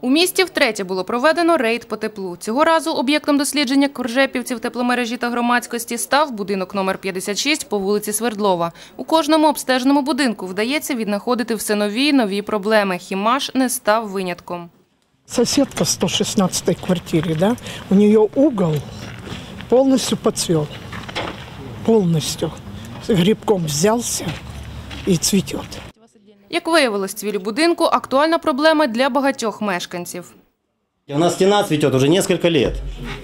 У місті втретє було проведено рейд по теплу. Цього разу об'єктом дослідження коржепівців тепломережі та громадськості став будинок номер 56 по вулиці Свердлова. У кожному обстеженому будинку вдається віднаходити все нові й нові проблеми. Хімаш не став винятком. Соседка в 116 квартире, да, у нее угол полностью подцвел. Полностью. Грибком взялся и цветет. Як виявилось, цвілі будинку – актуальна проблема для багатьох мешканців. У нас стена цветет уже несколько лет.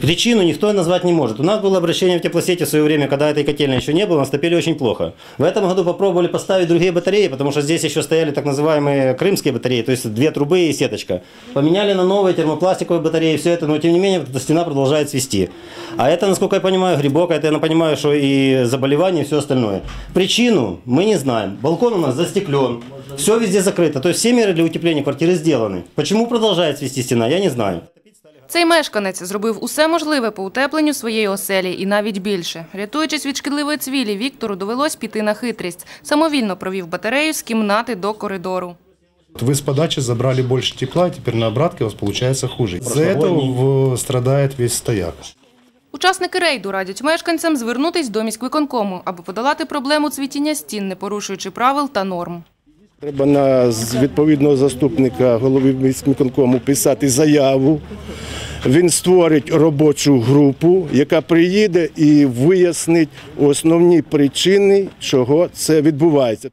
Причину никто назвать не может. У нас было обращение в теплосети в свое время, когда этой котельной еще не было, нас топили очень плохо. В этом году попробовали поставить другие батареи, потому что здесь еще стояли так называемые крымские батареи, то есть две трубы и сеточка. Поменяли на новые термопластиковые батареи, все это, но тем не менее вот эта стена продолжает свести. А это, насколько я понимаю, грибок, а это я понимаю, что и заболевания, и все остальное. Причину мы не знаем. Балкон у нас застеклен, все везде закрыто. То есть все меры для утепления квартиры сделаны. Почему продолжает свести стена, я не знаю. Цей мешканець зробив усе можливе по утепленню своєї оселі і навіть більше. Рятуючись від шкідливої цвілі, Віктору довелось піти на хитрість. Самовільно провів батарею з кімнати до коридору. Вы с подачи забрали больше тепла, а теперь на обратке у вас получается хуже. Из-за этого в- страдает весь стояк. Учасники рейду радять мешканцям звернутись до міськвиконкому, аби подолати проблему цвітіння стін, не порушуючи правил та норм. Треба на відповідного заступника голови міськвиконкому писати заяву. Він створить робочу групу, яка приїде і вияснить основні причини, чого це відбувається.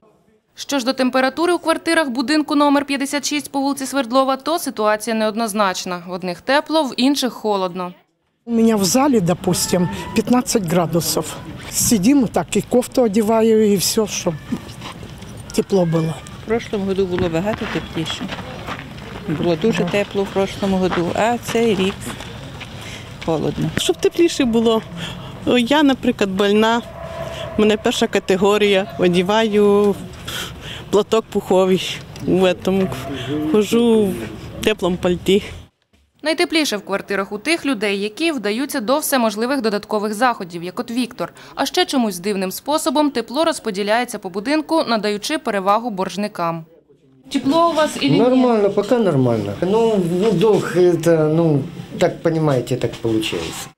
Що ж до температури у квартирах будинку номер 56 по вулиці Свердлова, то ситуація неоднозначна. В одних тепло, в інших холодно. У меня в зале, допустим, 15 градусов. Сидим так, и кофту одеваю, и все, чтобы тепло было. В прошлому году було багато тепліше. Було дуже тепло в прошлому году, а цей рік холодно. Щоб тепліше було. Я, наприклад, больна, в мене перша категорія, одіваю платок пуховий в этому, хожу в теплому пальті. Найтепліше в квартирах у тих людей, які вдаються до всеможливих додаткових заходів, як от Віктор. А ще чомусь дивним способом тепло розподіляється по будинку, надаючи перевагу боржникам. Тепло у вас і Нормально, пока нормально. Ну, ну, долг это, ну, так понимаете, так получается.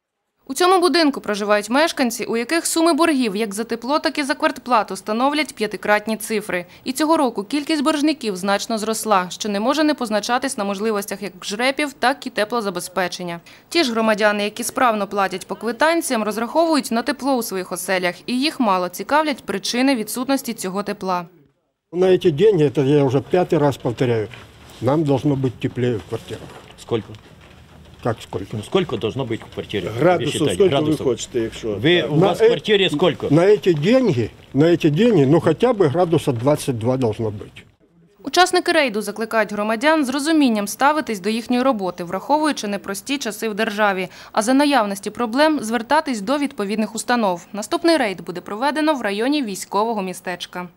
У цьому будинку проживають мешканці, у яких суми боргів як за тепло, так і за квартплату становлять п'ятикратні цифри. І цього року кількість боржників значно зросла, що не може не позначатись на можливостях як жрепів, так і теплозабезпечення. Ті ж громадяни, які справно платять по квитанціям, розраховують на тепло у своїх оселях, і їх мало цікавлять причини відсутності цього тепла. На эти деньги, это я уже пятый раз повторяю, нам должно быть теплее в квартирах. Сколько? Как сколько? Ну, сколько должно быть в квартире? как вы Градусів, считаете? скільки Градусов? ви хочете, якщо. Вы, у На вас в э- квартире сколько? На эти деньги, на эти деньги, ну хотя бы градуса 22 должно быть. Учасники рейду закликають громадян з розумінням ставитись до їхньої роботи, враховуючи непрості часи в державі, а за наявності проблем звертатись до відповідних установ. Наступний рейд буде проведено в районі військового містечка.